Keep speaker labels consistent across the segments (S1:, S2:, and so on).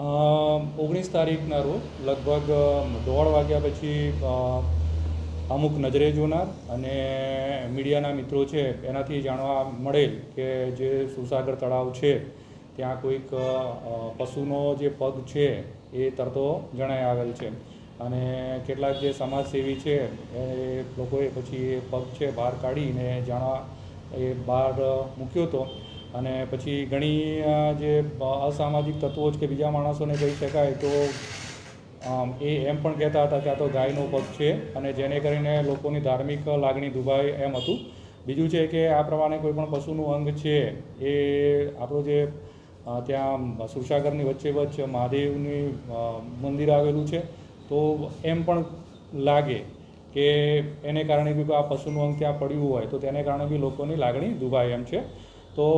S1: ઓગણીસ તારીખના રોજ લગભગ દોઢ વાગ્યા પછી અમુક નજરે જોનાર અને મીડિયાના મિત્રો છે, એનાથી જાણવા મળેલ કે જે સુસાગર તળાવ છે, ત્યાં કોઈક પશુનો જે પગ છે, એ તરતો જણાઈ આવેલ છે. અને કેટલાક જે સમાજસેવી છે, એ લોકોએ પછી એ પગ છે બહાર કાઢીને જાણવા, એ બહાર મૂક્યો હતો અને પછી ઘણી જે અસામાજિક તત્વો જ કે બીજા માણસોને કહી શકાય તો એ એમ પણ કહેતા હતા કે આ તો ગાયનો પગ છે અને જેને કરીને લોકોની ધાર્મિક લાગણી દુભાય એમ હતું. બીજું છે કે આ પ્રમાણે કોઈ પણ પશુનું અંગ છે, એ આપણો જે ત્યાં સુરસાગરની વચ્ચે વચ્ચે મહાદેવની મંદિર આવેલું છે, તો એમ પણ લાગે કે એને કારણે બી આ પશુનું અંગ ત્યાં પડ્યું હોય, તો તેને કારણે બી લોકોની લાગણી દુભાય એમ છે. તો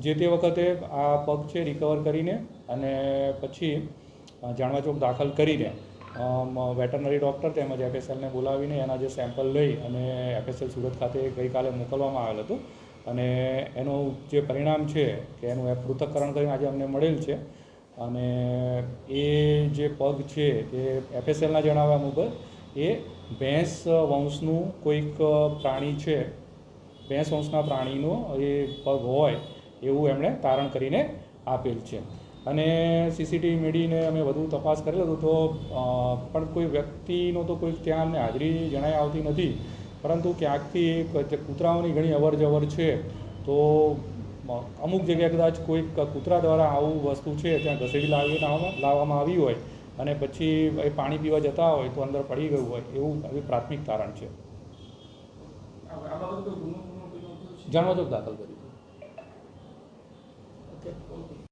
S1: જે તે વખતે આ પગ છે રિકવર કરીને અને પછી જાણવા ચોક દાખલ કરીને વેટરનરી ડૉક્ટર તેમજ એફએસએલને બોલાવીને એના જે સેમ્પલ લઈ અને એફએસએલ સુરત ખાતે ગઈકાલે મોકલવામાં આવેલ હતું. અને એનું જે પરિણામ છે કે એનું એ પૃથક્કરણ કરીને આજે અમને મળેલ છે. અને એ જે પગ છે તે એફએસએલના જણાવ્યા મુજબ, એ ભેંસ, વંશનું કોઈક પ્રાણી છે ભેંસ વંશના પ્રાણીનો એ પગ હોય એવું એમણે તારણ કરીને આપેલ છે. અને સીસીટીવી મેળવીને અમે વધુ તપાસ કરેલો હતો તો પણ કોઈ વ્યક્તિનો તો કોઈ ત્યાં અમને હાજરી જણાઈ આવતી નથી. પરંતુ ક્યાંકથી કૂતરાઓની ઘણી અવર જવર છે, તો અમુક જગ્યાએ કદાચ કોઈક કૂતરા દ્વારા આવું વસ્તુ છે, ત્યાં ઘસેડી લાવી લાવવામાં આવી હોય અને પછી એ પાણી પીવા જતા હોય તો અંદર પડી ગયું હોય એવું પ્રાથમિક તારણ છે.
S2: આ આ બાબતે કોઈ ગુનો ગુનો કોઈ નોંધ્યો છે?
S1: જાણવા ચોક દાખલ કર્યું
S2: ઓકે ઓકે